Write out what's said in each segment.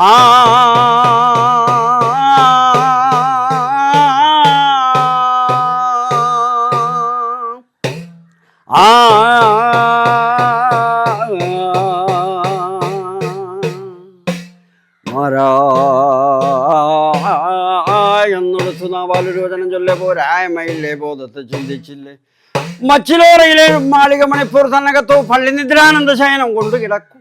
ആ ആ ചൊല്ലേ ചിന്തിച്ചില്ലേ മച്ചിലോറയിലെ മാളിക മണിപ്പൂർ തന്നകത്തോ പള്ളി നിദ്രാനന്ദ ശയനം കൊണ്ട് കിടക്കും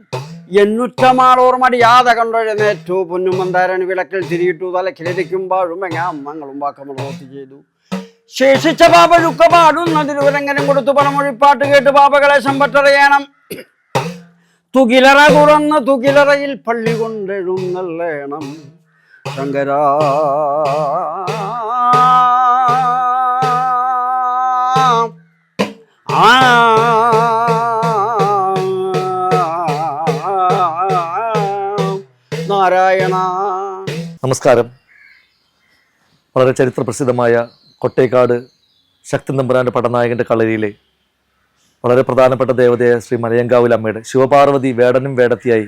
എണ്ണൂറ്റമാളോർ മടിയാതെ കണ്ടെഴുന്നേറ്റു പൊന്നും മന്ദാരണി വിളക്കിൽ തിരിയിട്ടു തലക്കിലിരിക്കും എങ്ങ അമ്മങ്ങളും വാക്കമുളോത്ത് ചെയ്തു. ശേഷിച്ച പാപ ചുക്ക പാടുന്ന തിരുവരങ്ങനും കൊടുത്തു പണമൊഴിപ്പാട്ട് കേട്ട് ബാബകളെ സമ്പട്ടറിയണം തുകിലറ തുറന്ന് തുകിലറയിൽ പള്ളി കൊണ്ടെഴുന്നള്ളേണം. ശങ്കര നാരായണ. നമസ്കാരം. വളരെ ചരിത്ര പ്രസിദ്ധമായ കൊട്ടേക്കാട് ശക്തി നമ്പുരാന്റെ പടനായകന്റെ കളരിയിലെ വളരെ പ്രധാനപ്പെട്ട ദേവതയായ ശ്രീ മലയങ്കാവിൽ അമ്മയുടെ ശിവപാർവതി വേടനും വേടത്തിയായി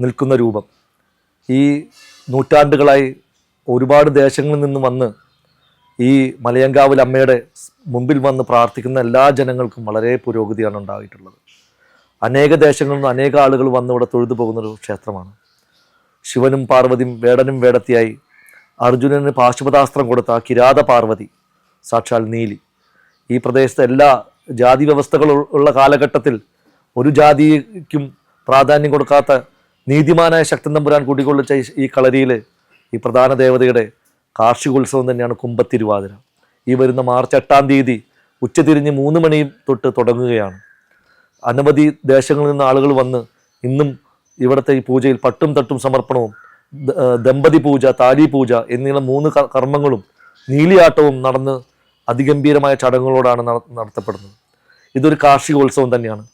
നിൽക്കുന്ന രൂപം. ഈ നൂറ്റാണ്ടുകളായി ഒരുപാട് ദേശങ്ങളിൽ നിന്ന് വന്ന് ഈ മലയങ്കാവിൽ അമ്മയുടെ മുമ്പിൽ വന്ന് പ്രാർത്ഥിക്കുന്ന എല്ലാ ജനങ്ങൾക്കും വളരെ പുരോഗതിയാണ് ഉണ്ടായിട്ടുള്ളത്. അനേക ദേശങ്ങളിൽ നിന്ന് അനേക ആളുകൾ വന്ന് ഇവിടെ തൊഴുതു പോകുന്നൊരു ക്ഷേത്രമാണ്. ശിവനും പാർവതിയും വേടനും വേടത്തിയായി അർജുനന് പാശുപതാസ്ത്രം കൊടുത്ത കിരാത പാർവതി സാക്ഷാൽ നീലി. ഈ പ്രദേശത്തെ എല്ലാ ജാതി വ്യവസ്ഥകൾ ഉള്ള കാലഘട്ടത്തിൽ ഒരു ജാതിക്കും പ്രാധാന്യം കൊടുക്കാത്ത നീതിമാനായ ശക്തൻ തമ്പുരാൻ കൂട്ടിക്കൊള്ളിച്ച ഈ- കളരിയിൽ ഈ പ്രധാന ദേവതയുടെ കാർഷികോത്സവം തന്നെയാണ് കുമ്പത്തിരുവാതിര ഈ വരുന്ന മാർച്ച് എട്ടാം തീയതി ഉച്ചതിരിഞ്ഞ് മൂന്ന് മണി തൊട്ട് തുടങ്ങുകയാണ്. അനവധി ദേശങ്ങളിൽ നിന്ന് ആളുകൾ വന്ന് ഇന്നും ഇവിടുത്തെ ഈ പൂജയിൽ പട്ടും തട്ടും സമർപ്പണവും ദമ്പതി പൂജ താലി പൂജ എന്നിങ്ങനെ മൂന്ന് കർമ്മങ്ങളും നീലിയാട്ടവും നടന്ന് അതിഗംഭീരമായ ചടങ്ങുകളോടാണ് നട- നടത്തപ്പെടുന്നത്. ഇതൊരു കാർഷികോത്സവം തന്നെയാണ്.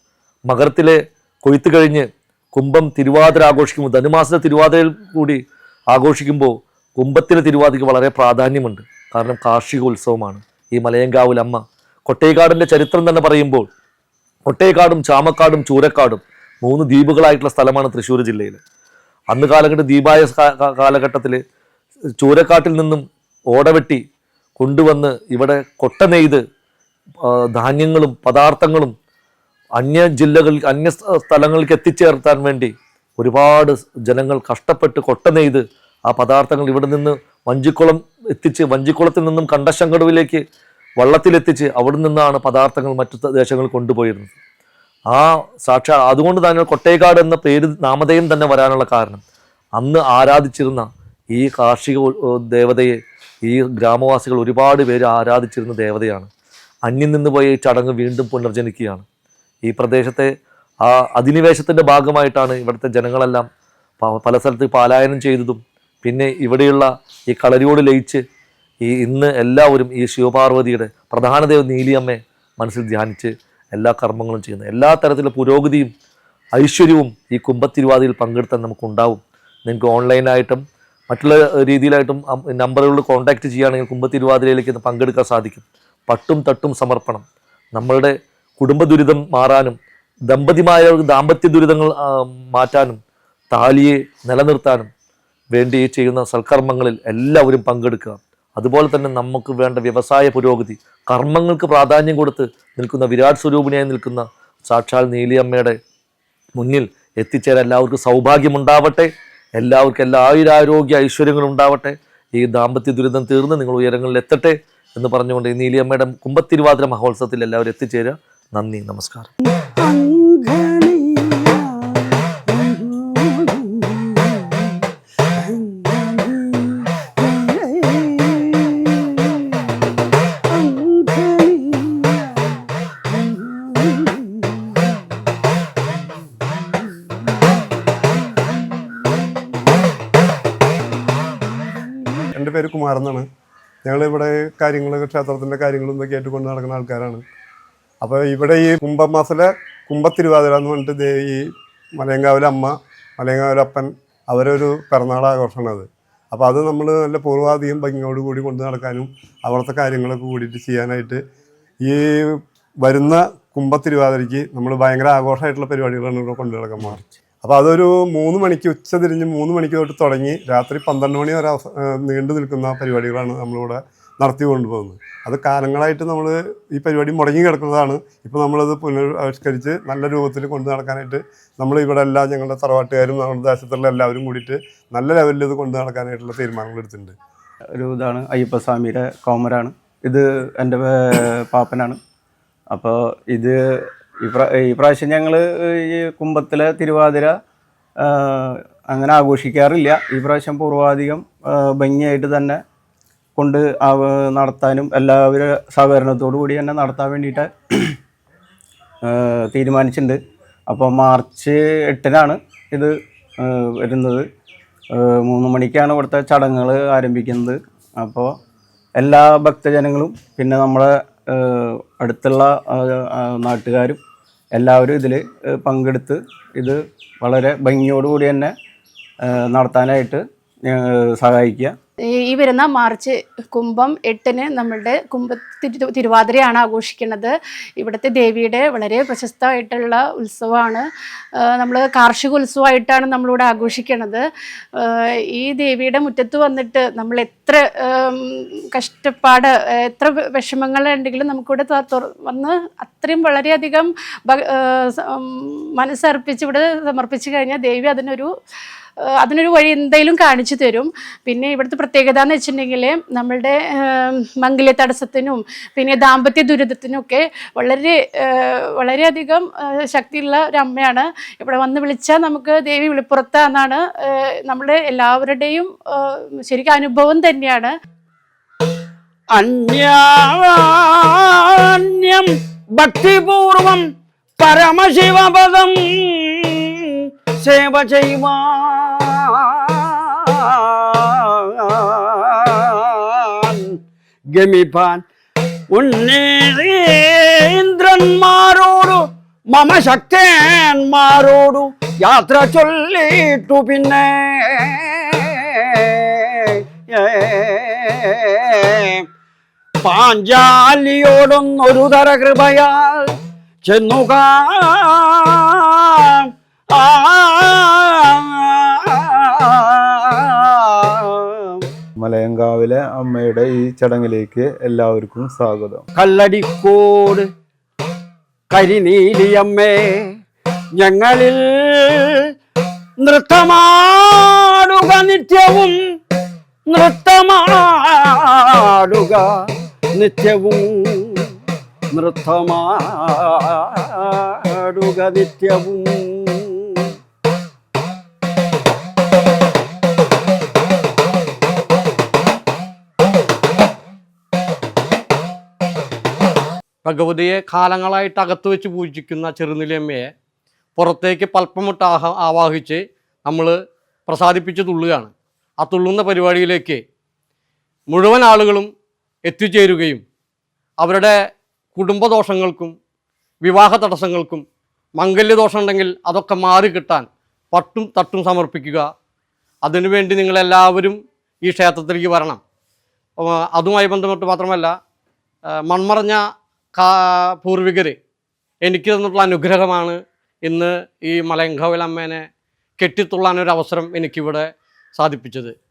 മകരത്തിലെ കൊയ്ത്ത് കഴിഞ്ഞ് കുംഭം തിരുവാതിര ആഘോഷിക്കുമ്പോൾ ധനുമാസത്തെ തിരുവാതിരയിൽ കൂടി ആഘോഷിക്കുമ്പോൾ കുംഭത്തിലെ തിരുവാതിരയ്ക്ക് വളരെ പ്രാധാന്യമുണ്ട്. കാരണം കാർഷികോത്സവമാണ്. ഈ മലയങ്കാവിലമ്മ കൊട്ടേക്കാടിന്റെ ചരിത്രം തന്നെ പറയുമ്പോൾ കൊട്ടേക്കാടും ചാമക്കാടും ചൂരക്കാടും മൂന്ന് ദ്വീപുകളായിട്ടുള്ള സ്ഥലമാണ് തൃശ്ശൂർ ജില്ലയിൽ. അന്ന് കാലഘട്ടം ദ്വീപായ കാലഘട്ടത്തിൽ ചൂരക്കാട്ടിൽ നിന്നും ഓടവെട്ടി കൊണ്ടുവന്ന് ഇവിടെ കൊട്ട നെയ്ത് ധാന്യങ്ങളും പദാർത്ഥങ്ങളും അന്യ ജില്ലകളിൽ അന്യ സ്ഥലങ്ങൾക്ക് എത്തിച്ചേർത്താൻ വേണ്ടി ഒരുപാട് ജനങ്ങൾ കഷ്ടപ്പെട്ട് കൊട്ട നെയ്ത് ആ പദാർത്ഥങ്ങൾ ഇവിടെ നിന്ന് വഞ്ചിക്കുളം എത്തിച്ച് വഞ്ചിക്കുളത്തിൽ നിന്നും കണ്ടശങ്കടുവിലേക്ക് വള്ളത്തിലെത്തിച്ച് അവിടെ നിന്നാണ് പദാർത്ഥങ്ങൾ മറ്റു ദേശങ്ങളിൽ കൊണ്ടുപോയിരുന്നത്. ആ സാക്ഷാ അതുകൊണ്ട് തന്നെ കൊട്ടേക്കാട് എന്ന പേര് നാമധേയം തന്നെ വരാനുള്ള കാരണം. അന്ന് ആരാധിച്ചിരുന്ന ഈ കാർഷിക ദേവതയെ ഈ ഗ്രാമവാസികൾ ഒരുപാട് പേര് ആരാധിച്ചിരുന്ന ദേവതയാണ്. അന്യം നിന്ന് പോയ ഈ ചടങ്ങ് വീണ്ടും പുനർജനിക്കുകയാണ്. ഈ പ്രദേശത്തെ ആ അധിനിവേശത്തിന്റെ ഭാഗമായിട്ടാണ് ഇവിടുത്തെ ജനങ്ങളെല്ലാം പല സ്ഥലത്ത് പലായനം ചെയ്തതും പിന്നെ ഇവിടെയുള്ള ഈ കളരിയോട് ലയിച്ച് ഈ ഇന്ന് എല്ലാവരും ഈ ശിവപാർവതിയുടെ പ്രധാന ദേവ നീലിയമ്മയെ മനസ്സിൽ ധ്യാനിച്ച് എല്ലാ കർമ്മങ്ങളും ചെയ്യുന്നു എല്ലാ തരത്തിലുള്ള പുരോഗതിയും ഐശ്വര്യവും ഈ കുംഭത്തിരുവാതിയിൽ പങ്കെടുത്താൽ നമുക്കുണ്ടാവും. നിങ്ങൾക്ക് ഓൺലൈനായിട്ടും മറ്റുള്ള രീതിയിലായിട്ടും നമ്പറുകളിൽ കോൺടാക്റ്റ് ചെയ്യുകയാണെങ്കിൽ കുംഭത്തിരുവാതിരയിലേക്ക് ഇന്ന് പങ്കെടുക്കാൻ സാധിക്കും. പട്ടും തട്ടും സമർപ്പണം. നമ്മളുടെ കുടുംബ ദുരിതം മാറാനും ദമ്പതിമാരുടെ ദാമ്പത്യ ദുരിതങ്ങൾ മാറ്റാനും താലിയെ നിലനിർത്താനും വേണ്ടി ചെയ്യുന്ന സൽക്കർമ്മങ്ങളിൽ എല്ലാവരും പങ്കെടുക്കുക. അതുപോലെ തന്നെ നമുക്ക് വേണ്ട വ്യവസായ പുരോഗതി കർമ്മങ്ങൾക്ക് പ്രാധാന്യം കൊടുത്ത് നിൽക്കുന്ന വിരാട് സ്വരൂപിണിയായി നിൽക്കുന്ന സാക്ഷാൽ നീലിയമ്മയുടെ മുന്നിൽ എത്തിച്ചേരാൻ എല്ലാവർക്കും സൗഭാഗ്യമുണ്ടാവട്ടെ. എല്ലാവർക്കും എല്ലാ ആയുരാരോഗ്യ ഐശ്വര്യങ്ങളും ഉണ്ടാവട്ടെ. ഈ ദാമ്പത്യ ദുരിതം തീർന്ന് നിങ്ങൾ ഉയരങ്ങളിൽ എത്തട്ടെ എന്ന് പറഞ്ഞുകൊണ്ട് ഈ നീലിയമ്മയുടെ കുമ്പത്തിരുവാതിര മഹോത്സവത്തിൽ എല്ലാവരും എത്തിച്ചേരുക. നന്ദി നമസ്കാരം. പേര് കുമാരൻ എന്നാണ് ഞങ്ങൾ ഇവിടെ കാര്യങ്ങൾ ക്ഷേത്രത്തിന്റെ കാര്യങ്ങളും ഇതൊക്കെ ആയിട്ട് കൊണ്ട് നടക്കുന്ന ആൾക്കാരാണ്. അപ്പോൾ ഇവിടെ ഈ കുംഭമാസത്തിലെ കുംഭത്തിരുവാതിര എന്ന് പറഞ്ഞിട്ട് ഈ മലയങ്കാവിലെ അമ്മ മലയങ്കാവിലെ അപ്പൻ അവരൊരു പിറന്നാൾ അത്. അപ്പോൾ അത് നമ്മൾ നല്ല പൂർവാധികം ഭംഗിയോട് കൂടി കൊണ്ട് നടക്കാനും അവിടുത്തെ കാര്യങ്ങളൊക്കെ കൂടിയിട്ട് ചെയ്യാനായിട്ട് ഈ വരുന്ന കുംഭത്തിരുവാതിരയ്ക്ക് നമ്മൾ ഭയങ്കര ആഘോഷമായിട്ടുള്ള പരിപാടികളാണ് ഇവിടെ കൊണ്ടു നടക്കാൻ മാറി അപ്പോൾ അതൊരു മൂന്ന് മണിക്ക് ഉച്ച തിരിഞ്ഞ് മൂന്ന് മണിക്ക് തൊട്ട് തുടങ്ങി രാത്രി പന്ത്രണ്ട് മണി വരെ നീണ്ടു നിൽക്കുന്ന പരിപാടികളാണ് നമ്മളിവിടെ നടത്തി കൊണ്ടുപോകുന്നത്. അത് കാലങ്ങളായിട്ട് നമ്മൾ ഈ പരിപാടി മുടങ്ങി കിടക്കുന്നതാണ്. ഇപ്പോൾ നമ്മളത് പുനരാവിഷ്കരിച്ച് നല്ല രൂപത്തിൽ കൊണ്ടു നടക്കാനായിട്ട് നമ്മൾ ഇവിടെ എല്ലാം ഞങ്ങളുടെ തറവാട്ടുകാരും നമ്മുടെ ദേശത്തുള്ള എല്ലാവരും കൂടിയിട്ട് നല്ല ലെവലിൽ ഇത് കൊണ്ടു നടക്കാനായിട്ടുള്ള തീരുമാനങ്ങൾ എടുത്തിട്ടുണ്ട്. ഒരു ഇതാണ് അയ്യപ്പസ്വാമിയുടെ കോമരാണ്. ഇത് എന്റെ പാപ്പനാണ്. അപ്പോൾ ഇത് ഈ പ്രാ ഈ പ്രാവശ്യം ഞങ്ങൾ ഈ കുമ്പത്തിലെ തിരുവാതിര അങ്ങനെ ആഘോഷിക്കാറില്ല. ഈ പ്രാവശ്യം പൂർവാധികം ഭംഗിയായിട്ട് തന്നെ കൊണ്ട് നടത്താനും എല്ലാവരും സഹകരണത്തോടു കൂടി തന്നെ നടത്താൻ വേണ്ടിയിട്ട് തീരുമാനിച്ചിട്ടുണ്ട്. അപ്പോൾ മാർച്ച് എട്ടിനാണ് ഇത് വരുന്നത്. മൂന്ന് മണിക്കാണ് ഇവിടുത്തെ ചടങ്ങുകൾ ആരംഭിക്കുന്നത്. അപ്പോൾ എല്ലാ ഭക്തജനങ്ങളും പിന്നെ നമ്മുടെ അടുത്തുള്ള നാട്ടുകാരും എല്ലാവരും ഇതിൽ പങ്കെടുത്ത് ഇത് വളരെ ഭംഗിയോടുകൂടി തന്നെ നടത്താനായിട്ട് സഹായിക്കുക. ഈ വരുന്ന മാർച്ച് കുംഭം എട്ടിന് നമ്മളുടെ കുംഭ തിരു തിരുവാതിരയാണ് ആഘോഷിക്കുന്നത്. ഇവിടുത്തെ ദേവിയുടെ വളരെ പ്രശസ്തമായിട്ടുള്ള ഉത്സവമാണ്. നമ്മൾ കാർഷിക ഉത്സവമായിട്ടാണ് നമ്മളിവിടെ ആഘോഷിക്കുന്നത്. ഈ ദേവിയുടെ മുറ്റത്ത് വന്നിട്ട് നമ്മൾ എത്ര കഷ്ടപ്പാട് എത്ര വിഷമങ്ങൾ വിഷമങ്ങളുണ്ടെങ്കിലും നമുക്കിവിടെ വന്ന് അത്രയും വളരെയധികം മനസ്സർപ്പിച്ച് ഇവിടെ സമർപ്പിച്ച് കഴിഞ്ഞാൽ ദേവി അതിനൊരു അതിനൊരു വഴി എന്തെങ്കിലും കാണിച്ചു തരും. പിന്നെ ഇവിടുത്തെ പ്രത്യേകത എന്ന് വെച്ചിട്ടുണ്ടെങ്കിൽ നമ്മളുടെ മംഗല്യ തടസ്സത്തിനും പിന്നെ ദാമ്പത്യ ദുരിതത്തിനും ഒക്കെ വളരെ വളരെയധികം ശക്തിയുള്ള ഒരു അമ്മയാണ്. ഇവിടെ വന്ന് വിളിച്ചാൽ നമുക്ക് ദേവി വിളിപ്പുറത്താന്നാണ് ഏഹ് നമ്മുടെ എല്ലാവരുടെയും ശരിക്കും അനുഭവം തന്നെയാണ്. അന്യാന്യം ഭക്തിപൂർവം പരമശിവപദം സേവ ചെയ്യുവാൻ ഗമിപ്പാൻ. ഉന്നേന്ദ്രന്മാരോടു മമ ശക്തന്മാരോടു യാത്ര ചൊല്ലിട്ടു പിന്നെ. പാഞ്ചാലിയോടൊന്നൊരു തര കൃപയാൽ ചെന്നുക. മലയങ്കാവിലെ അമ്മയുടെ ഈ ചടങ്ങിലേക്ക് എല്ലാവർക്കും സ്വാഗതം. കല്ലടിക്കോട് കരിനീലിയമ്മേ ഞങ്ങളിൽ നൃത്തമാടുക നിത്യവും നൃത്തമാടുക നിത്യവും നൃത്തമാടുക നിത്യവും. ഭഗവതിയെ കാലങ്ങളായിട്ട് അകത്ത് വെച്ച് പൂജിക്കുന്ന ചെറുനിലയമ്മയെ പുറത്തേക്ക് പൽപ്പമിട്ട് ആഹ ആവാഹിച്ച് നമ്മൾ പ്രസാദിപ്പിച്ച് തുള്ളുകയാണ്. ആ തുള്ളുന്ന പരിപാടിയിലേക്ക് മുഴുവൻ ആളുകളും എത്തിച്ചേരുകയും അവരുടെ കുടുംബദോഷങ്ങൾക്കും വിവാഹ തടസ്സങ്ങൾക്കും മംഗല്യദോഷം ഉണ്ടെങ്കിൽ അതൊക്കെ മാറി കിട്ടാൻ പട്ടും തട്ടും സമർപ്പിക്കുക. അതിനുവേണ്ടി നിങ്ങളെല്ലാവരും ഈ ക്ഷേത്രത്തിലേക്ക് വരണം. അതുമായി ബന്ധപ്പെട്ട് മാത്രമല്ല മൺമറഞ്ഞ പൂർവികർ എനിക്ക് തന്നിട്ടുള്ള അനുഗ്രഹമാണ് ഇന്ന് ഈ മലയങ്കാവിൽ കെട്ടിത്തുള്ളാനൊരവസരം എനിക്കിവിടെ സാധിപ്പിച്ചത്.